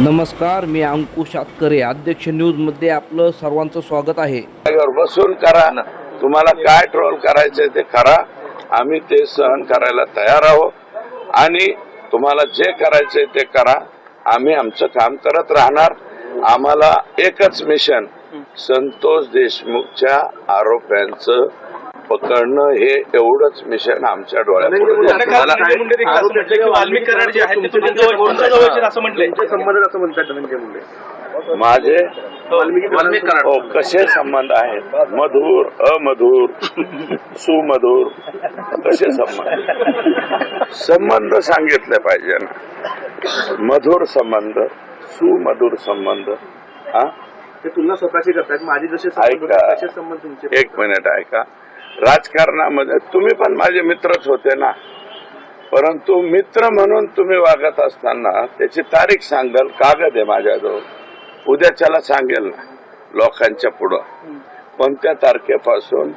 नमस्कार मी अंकुश आतकरे अध्यक्ष न्यूजमध्ये आपलं सर्वांचं स्वागत आहे. बसून करा. तुम्हाला काय ट्रोल करायचंय ते करा. आम्ही ते सहन करायला तयार आहोत. आणि तुम्हाला जे करायचंय ते करा. आम्ही आमचं काम करत राहणार. आम्हाला एकच मिशन संतोष देशमुखच्या आरोप्यांचं पकडणं हे एवढंच मिशन आमच्या डोळ्यापुढे मला वाल्मिक कराड जे आहेत ते तुमच्या जवळ- तुमच्या जवळचे असं म्हटलंय संबंध असं म्हणतात धनंजय मुंडे माझे हो कसे संबंध आहेत मधुर अमधुर सुमधुर कसे संबंध संबंध सांगितले पाहिजे ना मधुर संबंध सुमधुर संबंध हा ते तुलना स्वतःची करतात माझे जसे संबंध एक मिनिट ऐका राजकारणामध्ये तुम्ही पण माझे मित्रच होते ना. परंतु मित्र म्हणून तुम्ही वागत असताना त्याची तारीख सांगाल कागद आहे माझ्याजवळ. उद्याच्याला सांगेल ना लोकांच्या पुढं. कोणत्या तारखेपासून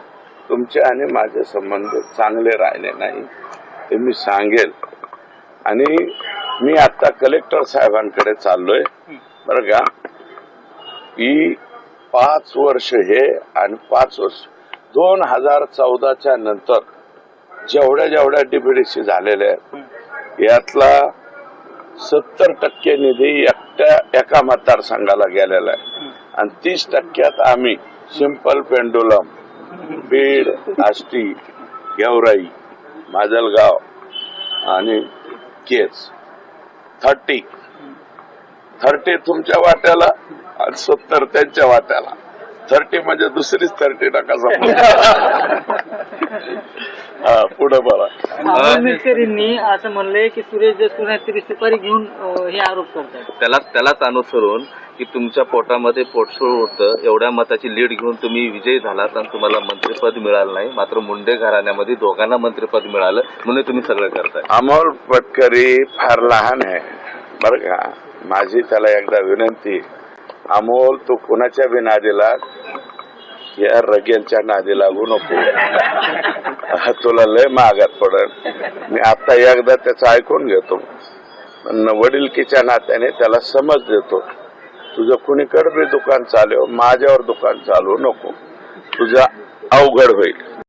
तुमचे आणि माझे संबंध चांगले राहिले नाही ते मी सांगेल. आणि मी आता कलेक्टर साहेबांकडे चाललोय. बरं का? ही पाच वर्ष हे आणि पाच वर्ष दोन हजार चौदाच्या नंतर जेवढ्या जेवढ्या डीपीडीसी झालेल्या आहेत यातला सत्तर टक्के निधी एकट्या एका मतदारसंघाला गेलेला आहे. आणि तीस टक्क्यात आम्ही सिंपल पेंडुलम बीड आष्टी गेवराई माजलगाव आणि केस थर्टी. थर्टी तुमच्या वाट्याला आणि सत्तर त्यांच्या वाट्याला. थर्टी म्हणजे दुसरीच थर्टी नका समजू. हा पुढे बघा आंबेडकरांनी असं म्हणलंय की सुरेश देशमुख तरी सुपारी घेऊन हे आरोप करतात. त्याला त्यालाच अनुसरून की तुमच्या पोटामध्ये पोटसूळ होतं एवढ्या मताची लीड घेऊन तुम्ही विजयी झालात आणि तुम्हाला मंत्रिपद मिळालं नाही. मात्र मुंडे घराण्यामध्ये दोघांना मंत्रिपद मिळालं म्हणून तुम्ही सगळं करताय. अमोल पटकरी फार लहान आहे. बर का? माझी त्याला एकदा विनंती. अमोल तू कुणाच्या बी नादी लाग या रगेलच्या नादी लागू नको तुला लय मागात पडल मी आता एकदा त्याचं ऐकून घेतो पण वडीलकीच्या नात्याने त्याला समज देतो तुझं कुणीकडे बी दुकान चालव हो, माझ्यावर दुकान चालवू हो, नको तुझं अवघड होईल